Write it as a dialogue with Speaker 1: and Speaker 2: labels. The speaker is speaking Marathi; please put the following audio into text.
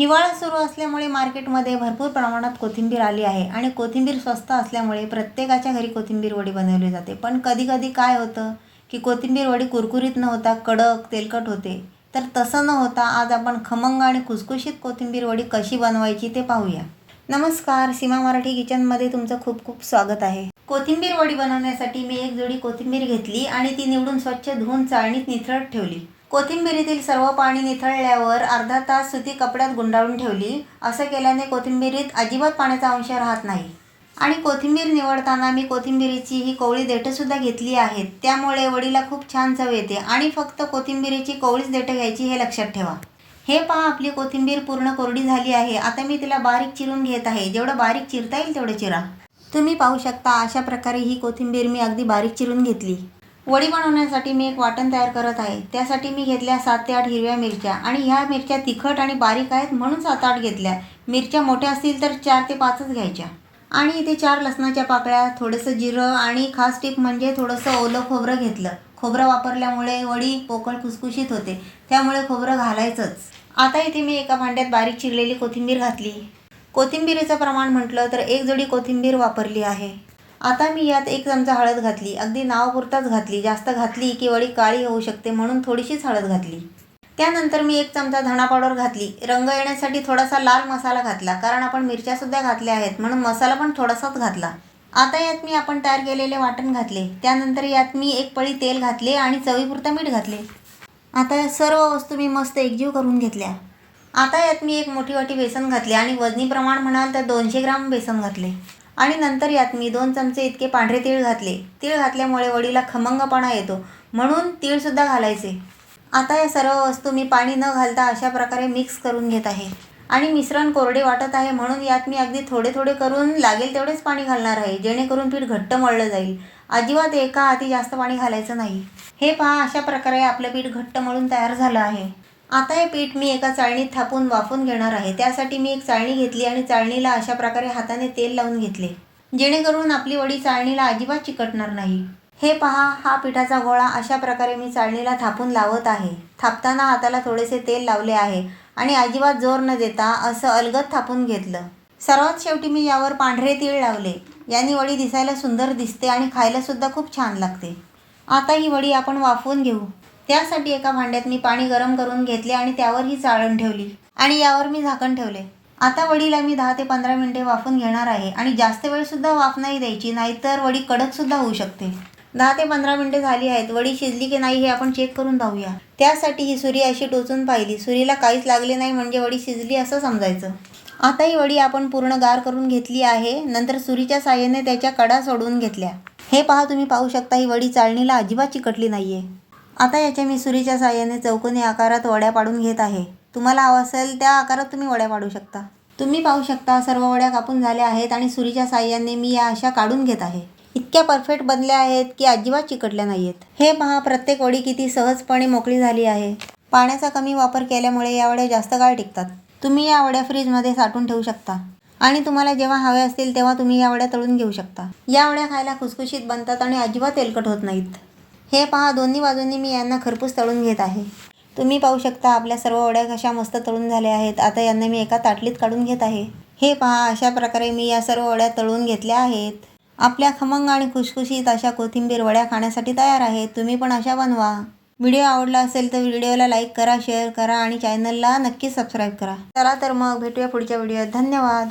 Speaker 1: हिवाळा सुरू असल्यामुळे मार्केटमध्ये भरपूर प्रमाणात कोथिंबीर आली आहे आणि कोथिंबीर स्वस्त असल्यामुळे प्रत्येकाच्या घरी कोथिंबीर वडी बनवली जाते. पण कधीकधी काय होतं की कोथिंबीर वडी कुरकुरीत न होता कडक तेलकट होते. तर तसं न होता आज आपण खमंग आणि खुसखुशीत कोथिंबीर वडी कशी बनवायची ते पाहूया. नमस्कार सीमा मराठी किचनमध्ये तुमचं खूप खूप स्वागत आहे. कोथिंबीर वडी बनवण्यासाठी मी एक जोडी कोथिंबीर घेतली आणि ती निवडून स्वच्छ धुवून चाळणीत निथळत ठेवली. कोथिंबिरीतील सर्व पाणी निथळल्यावर अर्धा तास सुती कपड्यात गुंडाळून ठेवली. असं केल्याने कोथिंबीरीत अजिबात पाण्याचा अंश राहत नाही. आणि कोथिंबीर निवडताना मी कोथिंबीरीची ही कोवळी देठंसुद्धा घेतली आहेत. त्यामुळे वडीला खूप छान चव येते. आणि फक्त कोथिंबिरीची कोवळीच देठं घ्यायची हे लक्षात ठेवा. हे पहा आपली कोथिंबीर पूर्ण कोरडी झाली आहे. आता मी तिला बारीक चिरून घेत आहे. जेवढं बारीक चिरता येईल तेवढं चिरा. तुम्ही पाहू शकता अशा प्रकारे ही कोथिंबीर मी अगदी बारीक चिरून घेतली. वडी बनवण्यासाठी मी एक वाटण तयार करत आहे. त्यासाठी मी घेतल्या सात ते आठ हिरव्या मिरच्या आणि ह्या मिरच्या तिखट आणि बारीक आहेत म्हणून सात आठ घेतल्या. मिरच्या मोठ्या असतील तर चार ते पाचच घ्यायच्या. आणि इथे चार लसणाच्या पाकळ्या थोडंसं जिरं आणि खास टीप म्हणजे थोडंसं ओलं खोबरं घेतलं. खोबरं वापरल्यामुळे वडी पोकळ खुसखुशीत होते. त्यामुळे खोबरं घालायचंच. आता इथे मी एका भांड्यात बारीक चिरलेली कोथिंबीर घातली. कोथिंबीरीचं प्रमाण म्हटलं तर एक जोडी कोथिंबीर वापरली आहे. आता मी यात एक चमचा हळद घातली. अगदी नावापुरताच घातली. जास्त घातली की वडी काळी होऊ शकते म्हणून थोडीशीच हळद घातली. त्यानंतर मी एक चमचा धणा पावडर घातली. रंग येण्यासाठी थोडासा लाल मसाला घातला कारण आपण मिरच्यासुद्धा घातल्या आहेत म्हणून मसाला पण थोडासाच घातला. आता यात मी आपण तयार केलेले वाटण घातले. त्यानंतर यात मी एक पळी तेल घातले आणि चवीपुरतं मीठ घातले. आता या सर्व वस्तू मी मस्त एकजीव करून घेतल्या. आता यात मी एक मोठी वाटी बेसन घातले आणि वजनी प्रमाण म्हणाल तर दोनशे ग्राम बेसन घातले. आणि नंतर यात मी दोन चमचे इतके पांढरे तीळ घातले. तीळ घातल्यामुळे वडीला खमंगपणा येतो. म्हणून तीळसुद्धा घालायचे. आता या सर्व वस्तू मी पाणी न घालता अशा प्रकारे मिक्स करून घेत आहे. आणि मिश्रण कोरडे वाटत आहे म्हणून यात मी अगदी थोडे थोडे करून लागेल तेवढेच पाणी घालणार आहे जेणेकरून पीठ घट्ट मळलं जाईल. अजिबात एका हाती जास्त पाणी घालायचं नाही. हे पहा अशा प्रकारे आपलं पीठ घट्ट मळून तयार झालं आहे. आता हे पीठ मी एका चाळणीत थापून वाफून घेणार आहे. त्यासाठी मी एक चाळणी घेतली आणि चाळणीला अशा प्रकारे हाताने तेल लावून घेतले. जेणेकरून आपली वडी चाळणीला अजिबात चिकटणार नाही. हे पहा हा पिठाचा गोळा अशा प्रकारे मी चाळणीला थापून लावत आहे. थापताना हाताला थोडेसे तेल लावले आहे आणि अजिबात जोर न देता असं अलगद थापून घेतलं. सर्वात शेवटी मी यावर पांढरे तीळ लावले. यांनी वडी दिसायला सुंदर दिसते आणि खायलासुद्धा खूप छान लागते. आता ही वडी आपण वाफवून घेऊ. त्यासाठी एका भांड्यात मी पाणी गरम करून घेतले आणि त्यावर ही चाळण ठेवली. आणि यावर मी झाकण ठेवले. आता वडीला मी दहा ते पंधरा मिनिटे वाफून घेणार आहे आणि जास्त वेळसुद्धा वाफ नाही द्यायची नाहीतर वडी कडकसुद्धा होऊ शकते. दहा ते पंधरा मिनिटे झाली आहेत. वडी शिजली की नाही हे आपण चेक करून पाहूया. त्यासाठी ही सुरी अशी टोचून पाहिली. सुरीला काहीच लागले नाही म्हणजे वडी शिजली असं समजायचं. आता ही वडी आपण पूर्ण गार करून घेतली आहे. नंतर सुरीच्या साह्याने त्याच्या कडा सोडवून घेतल्या. हे पहा तुम्ही पाहू शकता ही वडी चाळणीला अजिबात चिकटली नाहीये. आता याच्या मी सुरीच्या साह्याने चौकोनी आकारात वड्या पाडून घेत आहे. तुम्हाला हवं असेल त्या आकारात तुम्ही वड्या पाडू शकता. तुम्ही पाहू शकता सर्व वड्या कापून झाल्या आहेत आणि सुरीच्या साह्याने मी या अशा काढून घेत आहे. इतक्या परफेक्ट बनल्या आहेत की अजिबात चिकटल्या नाही आहेत हे पहा प्रत्येक वडी किती सहजपणे मोकळी झाली आहे. पाण्याचा कमी वापर केल्यामुळे या वड्या जास्त काळ टिकतात. तुम्ही या वड्या फ्रीजमध्ये साठवून ठेवू शकता. आणि तुम्हाला जेव्हा हवे असतील तेव्हा तुम्ही या वड्या तळून घेऊ शकता. या वड्या खायला खुसखुशीत बनतात आणि अजिबात तेलकट होत नाहीत. हे पहा दोन्ही बाजूंनी मी यांना खरपूस तळून घेत आहे. तुम्ही पाहू शकता आपल्या सर्व वड्या कशा मस्त तळून झाल्या आहेत. आता यांना मी एका ताटलीत काढून घेत आहे. हे पहा अशा प्रकारे मी या सर्व वड्या तळून घेतल्या आहेत. आपल्या खमंग आणि खुशखुशीत अशा कोथिंबीर वड्या खाण्यासाठी तयार आहेत. तुम्ही पण अशा बनवा. व्हिडिओ आवडला असेल तर व्हिडिओला लाईक करा शेअर करा आणि चॅनलला नक्की सबस्क्राईब करा. चला तर मग भेटूया पुढच्या व्हिडिओत. धन्यवाद.